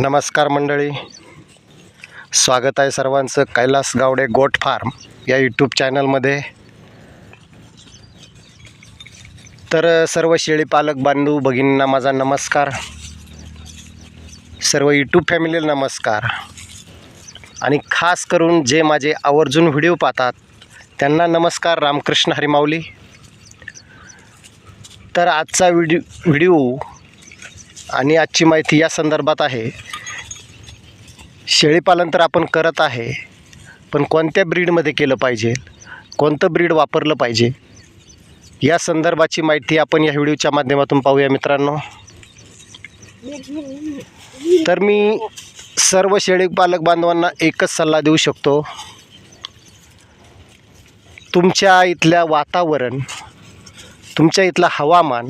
नमस्कार मंडळी. स्वागत आहे सर्वांचं कैलास गावडे गोट फार्म या यूट्यूब चॅनलमध्ये. तर सर्व शेळी पालक बांधू भगिनींना माझा नमस्कार. सर्व यूट्यूब फॅमिलीला नमस्कार. आणि खास करून जे माझे आवर्जून व्हिडिओ पाहतात त्यांना नमस्कार रामकृष्ण हरिमाऊली. तर आजचा व्हिडिओ व्हिडिओ आणि आजची माहिती या संदर्भात आहे. शेळीपालन तर आपण करत आहे पण कोणत्या ब्रीडमध्ये केलं पाहिजे? कोणतं ब्रीड वापरलं पाहिजे? या संदर्भाची माहिती आपण या व्हिडिओच्या माध्यमातून पाहूया मित्रांनो. तर मी सर्व शेळीपालक बांधवांना एकच सल्ला देऊ शकतो. तुमच्या इथल्या वातावरण तुमच्या इथलं हवामान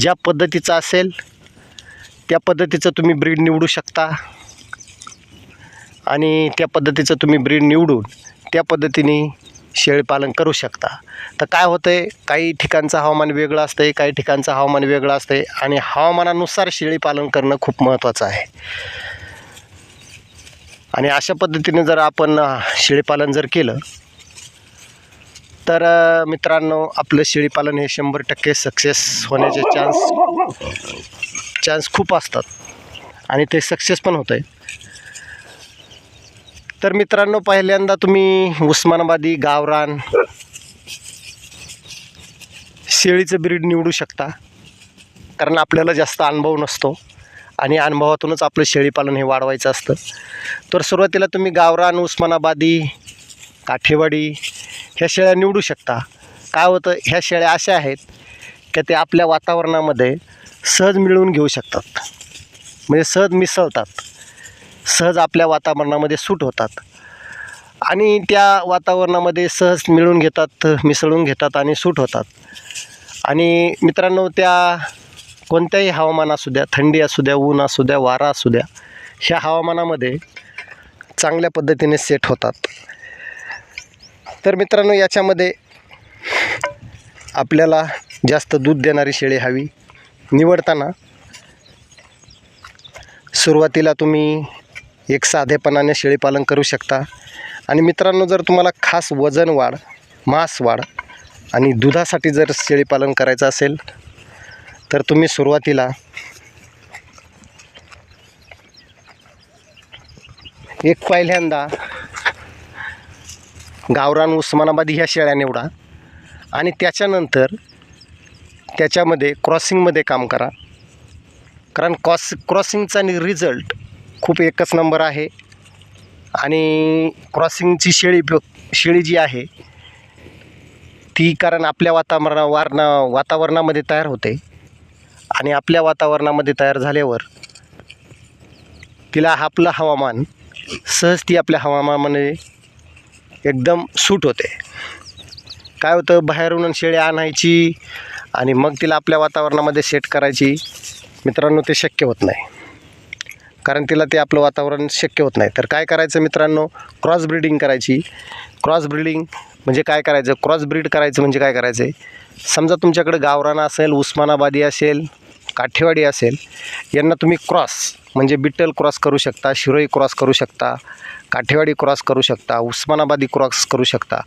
ज्या पद्धतीचं असेल त्या पद्धतीचं तुम्ही ब्रीड निवडू शकता. आणि त्या पद्धतीचं तुम्ही ब्रीड निवडून त्या पद्धतीने शेळीपालन करू शकता. तर काय होतं आहे काही ठिकाणचं हवामान वेगळं असतं आहे काही ठिकाणचं हवामान वेगळं असतं आहे आणि हवामानानुसार शेळीपालन करणं खूप महत्त्वाचं आहे. आणि अशा पद्धतीने जर आपण शेळीपालन जर केलं तर मित्रांनो आपलं शेळीपालन हे शंभर टक्के सक्सेस होण्याचे चान्स चान्स खूप असतात. आणि ते सक्सेस पण होतं आहे तर मित्रांनो पहिल्यांदा तुम्ही उस्मानाबादी गावरान शेळीचं ब्रीड निवडू शकता. कारण आपल्याला जास्त अनुभव नसतो. आणि अनुभवातूनच आपलं शेळीपालन हे वाढवायचं असतं. तर सुरुवातीला तुम्ही गावरान उस्मानाबादी काठेवाडी ह्या शेळ्या निवडू शकता. काय होतं ह्या शेळ्या अशा आहेत की ते आपल्या वातावरणामध्ये सहज मिळवून घेऊ शकतात. म्हणजे सहज मिसळतात. सहज आपल्या वातावरणामध्ये सूट होतात. आणि त्या वातावरणामध्ये सहज मिळून घेतात मिसळून घेतात आणि सूट होतात. आणि मित्रांनो त्या कोणत्याही हवामान असू द्या थंडी असू द्या ऊन असू द्या वारा असू द्या ह्या हवामानामध्ये चांगल्या पद्धतीने सेट होतात. तर मित्रांनो याच्यामध्ये आपल्याला जास्त दूध देणारी शेळी हवी. निवडताना सुरुवातीला तुम्ही एक साधेपणाने शेळीपालन करू शकता. आणि मित्रांनो जर तुम्हाला खास वजन वाढ मांस वाढ आणि दुधासाठी जर शेळीपालन करायचं असेल तर तुम्ही सुरुवातीला एक पहिल्यांदा गावरान उस्मानाबादी ह्या शेळ्या निवडा आणि त्याच्यानंतर त्याच्यामध्ये क्रॉसिंगमध्ये काम करा. कारण क्रॉस क्रॉसिंगचा रिझल्ट खूप एकच नंबर आहे. आणि क्रॉसिंगची शेळी शेळी जी आहे ती कारण आपल्या वातावरणा वारणा वातावरणामध्ये तयार होते. आणि आपल्या वातावरणामध्ये तयार झाल्यावर तिला आपलं हवामान सहज ती आपल्या हवामानामध्ये एकदम सूट होते. काय होतं बाहेरून शेळी आणायची आणि मग तिला आपल्या वातावरणामध्ये सेट करायची मित्रांनो ते शक्य होत नाही. कारण तिला ते आपलं वातावरण शक्य होत नाही. तर काय करायचं मित्रांनो? क्रॉस ब्रीडिंग करायची. क्रॉस ब्रीडिंग म्हणजे काय करायचं? क्रॉस ब्रीड करायचं म्हणजे काय करायचं आहे समजा तुमच्याकडे गावराना असेल उस्मानाबादी असेल काठेवाडी असेल यांना तुम्ही क्रॉस म्हणजे बिट्टल क्रॉस करू शकता शिरोई क्रॉस करू शकता काठेवाडी क्रॉस करू शकता उस्मानाबादी क्रॉस करू शकता.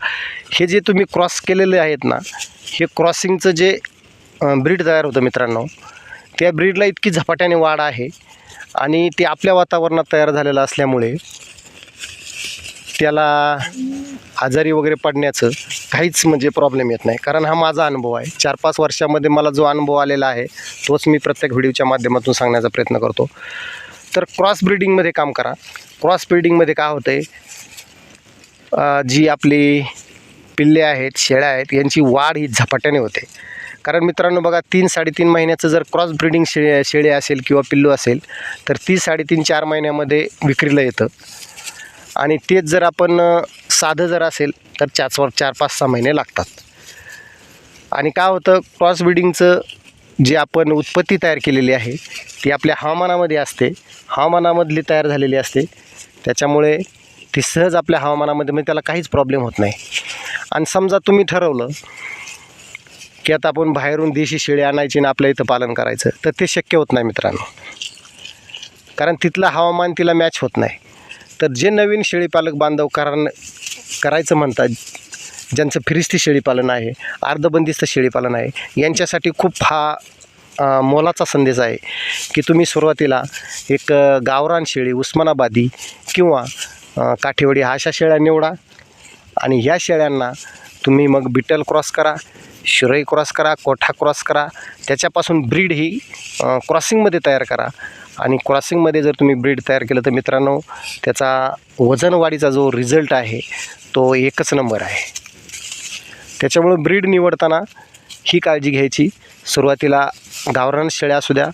हे जे तुम्ही क्रॉस केलेले आहेत ना हे क्रॉसिंगचं जे ब्रीड तयार होतं मित्रांनो त्या ब्रीडला इतकी झपाट्याने वाढ आहे आणि ते आपल्या वातावरणात तयार झालेलं असल्यामुळे त्याला आजारी वगैरे पडण्याचं काहीच म्हणजे प्रॉब्लेम येत नाही. कारण हा माझा अनुभव आहे. चार पाच वर्षामध्ये मला जो अनुभव आलेला आहे तोच मी प्रत्येक व्हिडिओच्या माध्यमातून सांगण्याचा प्रयत्न करतो. तर क्रॉस ब्रीडिंगमध्ये काम करा. क्रॉस ब्रीडिंगमध्ये काय होतं आहे जी आपली पिल्ले आहेत शेळ्या आहेत यांची वाढ ही झपाट्याने होते. कारण मित्रांनो बघा तीन साडेतीन महिन्याचं जर क्रॉस ब्रीडिंग शेळे असेल किंवा पिल्लू असेल तर ती साडेतीन चार महिन्यामध्ये विक्रीला येतं. आणि तेच जर आपण साधं जर असेल तर चार चार पाच सहा महिने लागतात. आणि काय होतं? क्रॉस ब्रीडिंगचं जी आपण उत्पत्ती तयार केलेली आहे ती आपल्या हवामानामध्ये असते. हवामानामधली तयार झालेली असते. त्याच्यामुळे ती सहज आपल्या हवामानामध्ये म्हणजे त्याला काहीच प्रॉब्लेम होत नाही. आणि समजा तुम्ही ठरवलं की आता आपण बाहेरून देशी शेळी आणायची आणि आपल्या इथं पालन करायचं तर ते शक्य होत नाही मित्रांनो. कारण तिथलं हवामान तिला मॅच होत नाही. तर जे नवीन शेळीपालक बांधव कारण करायचं म्हणतात ज्यांचं फिरिस्ती शेळीपालन आहे अर्धबंदिस्त शेळीपालन आहे यांच्यासाठी खूप हा मोलाचा संदेश आहे की तुम्ही सुरुवातीला एक गावरान शेळी उस्मानाबादी किंवा अ, काठेवाडी अशा शेळ्या निवडा आणि ह्या शेळ्यांना तुम्ही मग बिटल क्रॉस करा शिरई क्रॉस करा कोठा क्रॉस करा त्याच्यापासून ब्रीड ही क्रॉसिंगमध्ये तयार करा आणि क्रॉसिंगमध्ये जर तुम्ही ब्रीड तयार केलं तर मित्रांनो त्याचा वजनवाढीचा जो रिझल्ट आहे तो एकच नंबर आहे. त्याच्यामुळं ब्रीड निवडताना ही काळजी घ्यायची. सुरुवातीला गावरान शेळ्या असू द्या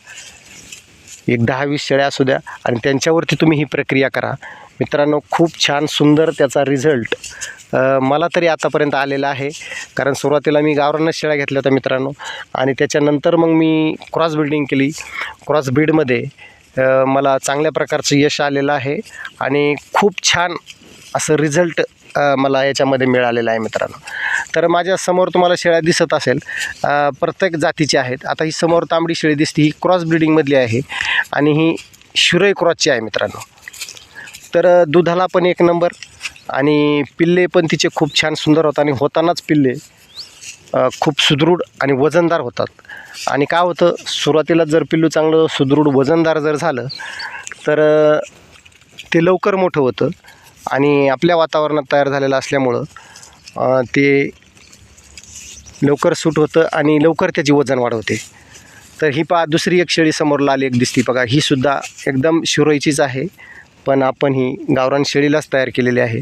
एक दहा वीस शेळ्या असू द्या आणि त्यांच्यावरती तुम्ही ही प्रक्रिया करा. मित्रांनो खूप छान सुंदर त्याचा रिझल्ट मला तरी आतापर्यंत आलेला आहे. कारण सुरुवातीला मी गावरानच शेळ्या घेतल्या होत्या मित्रांनो. आणि त्याच्यानंतर मग मी क्रॉस बिल्डिंग केली. क्रॉस ब्रीडमध्ये मला चांगल्या प्रकारचं यश आलेलं आहे. आणि खूप छान असं रिझल्ट मला याच्यामध्ये मिळालेलं आहे मित्रांनो. तर माझ्यासमोर तुम्हाला शेळ्या दिसत असेल. प्रत्येक जातीची आहेत. आता ही समोर तांबडी शेळी दिसते ही क्रॉस ब्रिडिंगमधली आहे आणि ही शिरई क्रॉसची आहे मित्रांनो. तर दुधाला पण एक नंबर आणि पिल्ले पण तिचे खूप छान सुंदर होतात आणि होतानाच पिल्ले खूप सुदृढ आणि वजनदार होतात. आणि काय होतं सुरुवातीला जर पिल्लू चांगलं सुदृढ वजनदार जर झालं तर ते लवकर मोठं होतं आणि आपल्या वातावरणात तयार झालेलं असल्यामुळं ते लवकर सूट होतं आणि लवकर त्याची वजन वाढ होते तर ही पहा दुसरी एक शेळी समोर आली एक दिसती. बघा ही सुद्धा एकदम शिरोईचीच आहे पण आपण ही गावरान शेळीलाच तयार केलेली आहे.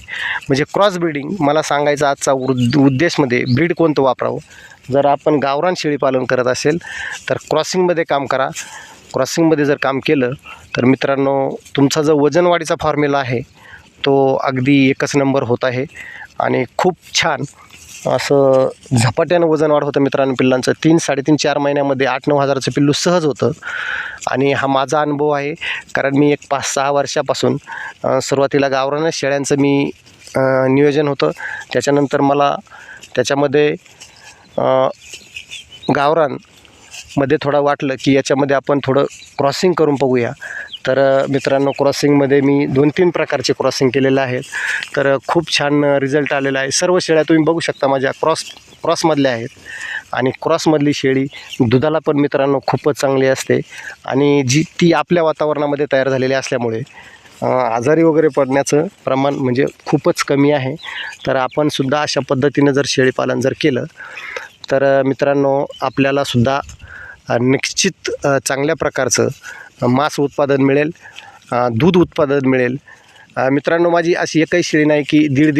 म्हणजे क्रॉस ब्रीडिंग मला सांगायचा आजचा उद उद्देशमध्ये ब्रीड कोणतं वापरावं? जर आपण गावरान शेळी पालन करत असेल तर क्रॉसिंगमध्ये काम करा. क्रॉसिंगमध्ये जर काम केलं तर मित्रांनो तुमचा जो वजनवाढीचा फॉर्म्युला आहे तो अगदी एकच नंबर होत आहे. आणि खूप छान असं झपाट्यानं वजन वाढ होतं मित्रांनो पिल्लांचं. तीन साडेतीन चार महिन्यामध्ये आठ नऊ हजाराचं पिल्लू सहज होतं. आणि हा माझा अनुभव आहे कारण मी एक पाच सहा वर्षापासून सुरुवातीला गावरानच शेळ्यांचं मी नियोजन होतं. त्याच्यानंतर मला त्याच्यामध्ये गावरानमध्ये थोडं वाटलं की याच्यामध्ये आपण थोडं क्रॉसिंग करून बघूया. तर मित्रांनो क्रॉसिंगमध्ये मी दोन तीन प्रकारचे क्रॉसिंग केलेले आहेत. तर खूप छान रिझल्ट आलेला आहे. सर्व शेळ्या तुम्ही बघू शकता माझ्या क्रॉस क्रॉसमधल्या आहेत. आणि क्रॉसमधली शेळी दुधाला पण मित्रांनो खूपच चांगली असते. आणि जी ती आपल्या वातावरणामध्ये तयार झालेली असल्यामुळे आजारी वगैरे पडण्याचं प्रमाण म्हणजे खूपच कमी आहे. तर आपण सुद्धा अशा पद्धतीनं जर शेळीपालन जर केलं तर मित्रांनो आपल्यालासुद्धा निश्चित चांगल्या प्रकारचं मांस उत्पादन मिळेल दूध उत्पादन मिळेल. मित्रांनो माझी अशी एकही श्रेणी नाही की दीड